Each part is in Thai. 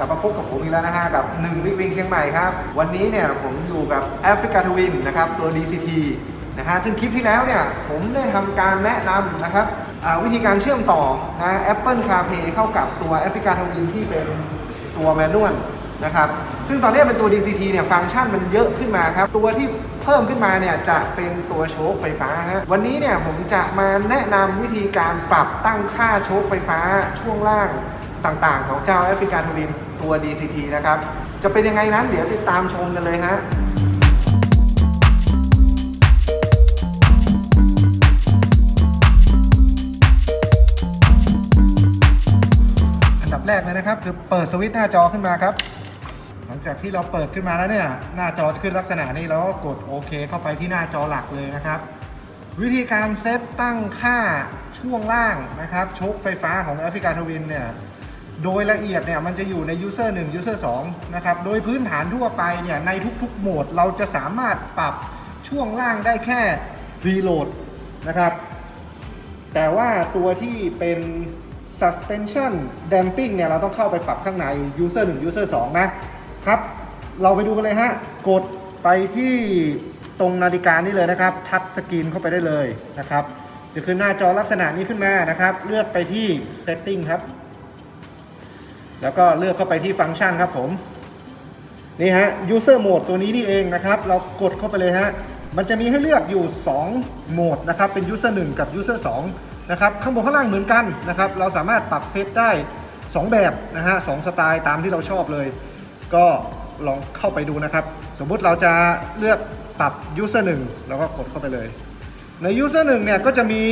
กลับมาพบกับผมอีกแล้วนะฮะกับ1บิ๊กวิงเชียงใหม่ครับ วันนี้เนี่ยผมอยู่กับแอฟริกาทวินนะครับตัว DCT นะฮะซึ่งคลิปที่แล้วเนี่ยผมได้ทำการแนะนำนะครับวิธีการเชื่อมต่อนะ Apple CarPlay เข้ากับตัวแอฟริกาทวินที่เป็นตัวแมนนวลนะครับซึ่งตอนนี้เป็นตัว DCT เนี่ยฟังก์ชันมันเยอะขึ้นมาครับ ตัวที่เพิ่มขึ้นมาเนี่ยจะเป็นตัวโชคไฟฟ้าฮะวันนี้เนี่ยผมจะมาแนะนำวิธีการปรับตั้งค่าโชคไฟฟ้าช่วงล่างต่างๆ ของเจ้าแอฟริกาทวิน ตัว DCT นะครับ จะเป็นยังไงนั้นเดี๋ยวติดตามชมกันเลยฮะอันดับแรกเลยนะครับคือเปิดสวิตช์หน้าจอขึ้นมาครับ หลังจากที่เราเปิดขึ้นมาแล้วเนี่ยหน้าจอจะขึ้นลักษณะนี้แล้วก็กดโอเคเข้าไปที่หน้าจอหลักเลยนะครับ วิธีการเซตตั้งค่าช่วงล่างนะครับชคไฟฟ้าของแอฟริกาทวินเนี่ย โดยละเอียดเนี่ยมันจะอยู่ใน User 1 User 2นะครับ โดยพื้นฐานทั่วไปเนี่ยในทุกๆโหมดเราจะสามารถปรับช่วงล่างได้แค่ Reload นะครับ แต่ว่าตัวที่เป็น suspension damping เนี่ยเราต้องเข้าไปปรับข้างใน user 1 user 2 นะครับ เราไปดูกันเลยฮะ กดไปที่ตรงนาฬิกานี่เลยนะครับ ทัชสกรีนเข้าไปได้เลยนะครับ จะขึ้นหน้าจอลักษณะนี้ขึ้นมานะครับ เลือกไปที่ setting ครับ แล้วก็เลือกเข้าไปที่ฟังก์ชันครับผม นี่ฮะ user mode ตัวนี้นี่เองนะครับ เรากดเข้าไปเลยฮะ มันจะมีให้เลือกอยู่ 2 โหมดนะครับ เป็น user 1 กับ user 2 นะครับ ข้างบนข้างล่างเหมือนกันนะครับ เราสามารถปรับเซตได้ 2 แบบนะฮะสองสไตล์ตามที่เราชอบเลย ก็ลองเข้าไปดูนะครับ สมมุติเราจะเลือกปรับ user 1 แล้วก็กดเข้าไปเลย ใน user 1 เนี่ยก็จะมี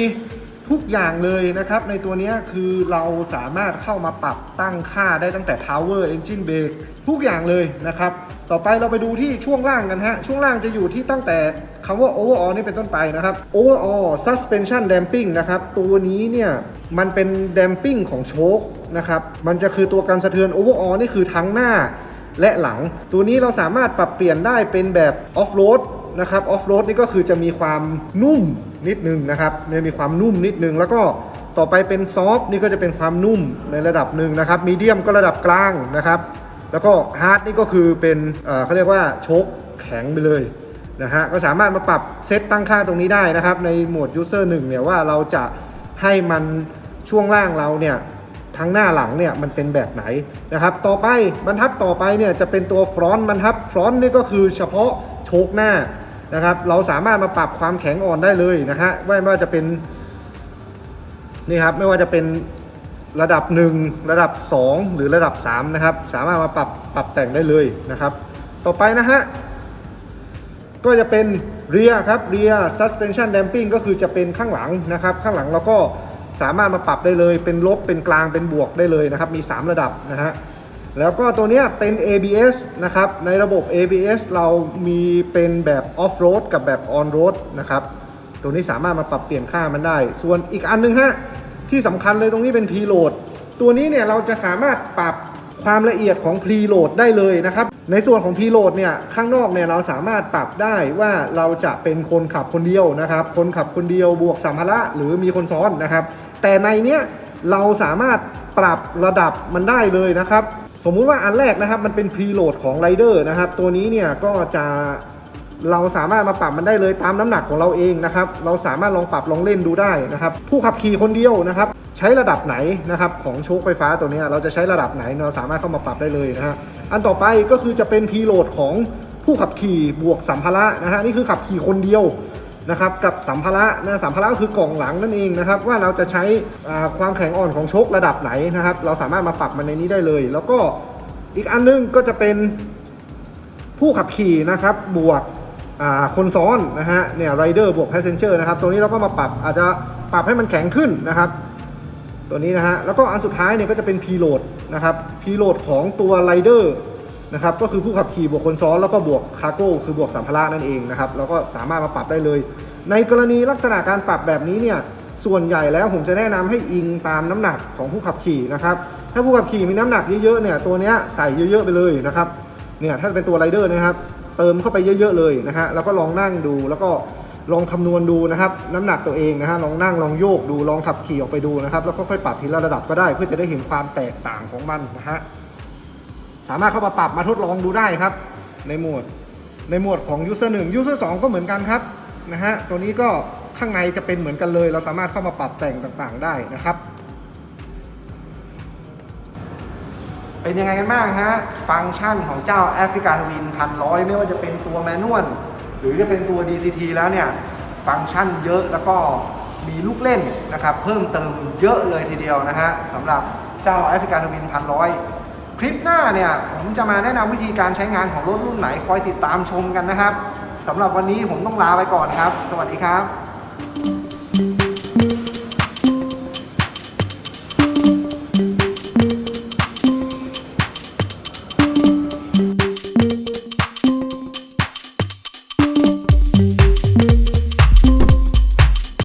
ทุกอย่างเลยนะครับ ในตัวนี้คือเราสามารถเข้ามาปรับตั้งค่าได้ตั้งแต่ power engine brake ทุกอย่างเลยนะครับ ต่อไปเราไปดูที่ช่วงล่างกันฮะ ช่วงล่างจะอยู่ที่ตั้งแต่คำว่า overall นี่เป็นต้นไปนะครับ overall suspension damping นะครับ ตัวนี้เนี่ยมันเป็น damping ของโชคนะครับ มันจะคือตัวการสะเทือน overall นี่คือทั้งหน้าและหลัง ตัวนี้เราสามารถปรับเปลี่ยนได้เป็นแบบ off road นะครับ off road นี่ก็คือจะมีความนุ่มนิดนึงนะครับเนี่ยมีความนุ่มนิดนึง แล้วก็ต่อไปเป็น soft นี่ก็จะเป็นความนุ่มในระดับหนึ่งนะครับ medium ก็ระดับกลางนะครับแล้วก็ hard นี่ก็คือเป็นเขาเรียกว่าโชคแข็งไปเลยนะฮะก็สามารถมาปรับเซตตั้งค่าตรงนี้ได้นะครับ ในโหมด user 1เนี่ยว่าเราจะให้มันช่วงล่างเราเนี่ยทั้งหน้าหลังเนี่ยมันเป็นแบบไหนนะครับ ต่อไปบรรทัดต่อไปเนี่ยจะเป็นตัวฟรอนต์บรรทัดฟรอนต์นี่ก็คือเฉพาะ โชคหน้านะครับ เราสามารถมาปรับความแข็งอ่อนได้เลยนะฮะไม่ว่าจะเป็นนี่ครับไม่ว่าจะเป็นระดับ 1 ระดับ 2 หรือระดับ 3 นะครับ สามารถมาปรับปรับแต่งได้เลยนะครับ ต่อไปนะฮะก็จะเป็นเรียครับเรีย suspension damping ก็คือจะเป็นข้างหลังนะครับ ข้างหลังเราก็สามารถมาปรับได้เลย เป็นลบเป็นกลางเป็นบวกได้เลยนะครับ มี 3 ระดับนะฮะ แล้วก็ตัวเนี้ยเป็น ABS นะครับ ในระบบ ABS เรามีเป็นแบบ off road กับแบบ on road นะครับ ตัวนี้สามารถมาปรับเปลี่ยนค่ามันได้ ส่วนอีกอันหนึงฮะ ที่สำคัญเลยตรงนี้เป็น preload ตัวนี้เนี่ยเราจะสามารถปรับความละเอียดของ preload ได้เลยนะครับ ในส่วนของ preload เนี่ยข้างนอกเนี่ยเราสามารถปรับได้ว่าเราจะเป็นคนขับคนเดียวนะครับ คนขับคนเดียวบวกสัมภาระหรือมีคนซ้อนนะครับ แต่ในเนี้ยเราสามารถปรับระดับมันได้เลยนะครับ สมมุติว่าอันแรกนะครับ มันเป็น preload ของ rider นะครับ ตัวนี้เนี่ยก็จะเราสามารถมาปรับมันได้เลยตามน้ำหนักของเราเองนะครับ เราสามารถลองปรับลองเล่นดูได้นะครับ ผู้ขับขี่คนเดียวนะครับ ใช้ระดับไหนนะครับของโชคไฟฟ้าตัวนี้เราจะใช้ระดับไหนเราสามารถเข้ามาปรับได้เลยนะฮะอันต่อไปก็คือจะเป็นพีโหลดของผู้ขับขี่บวกสัมภาระนะฮะนี่คือขับขี่คนเดียว นะครับกับสัมภาระนะสัมภาระก็คือกล่องหลังนั่นเองนะครับว่าเราจะใช้ความแข็งอ่อนของชคระดับไหนนะครับ เราสามารถมาปรับมันในนี้ได้เลย แล้วก็อีกอันนึงก็จะเป็นผู้ขับขี่นะครับบวกคนซ้อนนะฮะเนี่ยไรเดอร์บวกแพสเซนเจอร์นะครับตัวนี้เราก็มาปรับอาจจะปรับให้มันแข็งขึ้นนะครับตัวนี้นะฮะแล้วก็อันสุดท้ายเนี่ยก็จะเป็นพีโหลดนะครับพีโหลดของตัวไรเดอร์ นะครับก็คือผู้ขับขี่บวกคนซ้อนแล้วก็บวกคาร์โก้คือบวกสัมภาระนั่นเองนะครับแล้วก็สามารถมาปรับได้เลย ในกรณีลักษณะการปรับแบบนี้เนี่ยส่วนใหญ่แล้วผมจะแนะนำให้อิงตามน้ำหนักของผู้ขับขี่นะครับถ้าผู้ขับขี่มีน้ำหนักเยอะๆเนี่ยตัวนี้ใส่เยอะๆไปเลยนะครับเนี่ยถ้าเป็นตัวไรเดอร์นะครับเติมเข้าไปเยอะๆเลยนะฮะแล้วก็ลองนั่งดูแล้วก็ลองคำนวณดูนะครับน้ำหนักตัวเองนะฮะลองนั่งลองโยกดูลองขับขี่ออกไปดูนะครับแล้วก็ค่อยปรับทีละระดับก็ได้เพื่อจะได้เห็นความแตกต่างของมันนะฮะ สามารถเข้ามาปรับมาทดลองดูได้ครับ ในโหมดในโหมดของ user 1 user 2 ก็เหมือนกันครับนะฮะตัวนี้ก็ข้างในจะเป็นเหมือนกันเลย เราสามารถเข้ามาปรับแต่งต่างๆได้นะครับ เป็นยังไงกันบ้างฮะฟังก์ชันของเจ้าแอฟริกาทวินพันร้อยไม่ว่าจะเป็นตัวแมนนวลหรือจะเป็นตัว DCT แล้วเนี่ยฟังก์ชันเยอะแล้วก็มีลูกเล่นนะครับ เพิ่มเติมเยอะเลยทีเดียวนะฮะสำหรับเจ้าแอฟริกาทวินพันร้อย คลิปหน้าเนี่ยผมจะมาแนะนำวิธีการใช้งานของรถรุ่นไหนคอยติดตามชมกันนะครับสำหรับวันนี้ผมต้องลาไปก่อนครับ สวัสดีครับ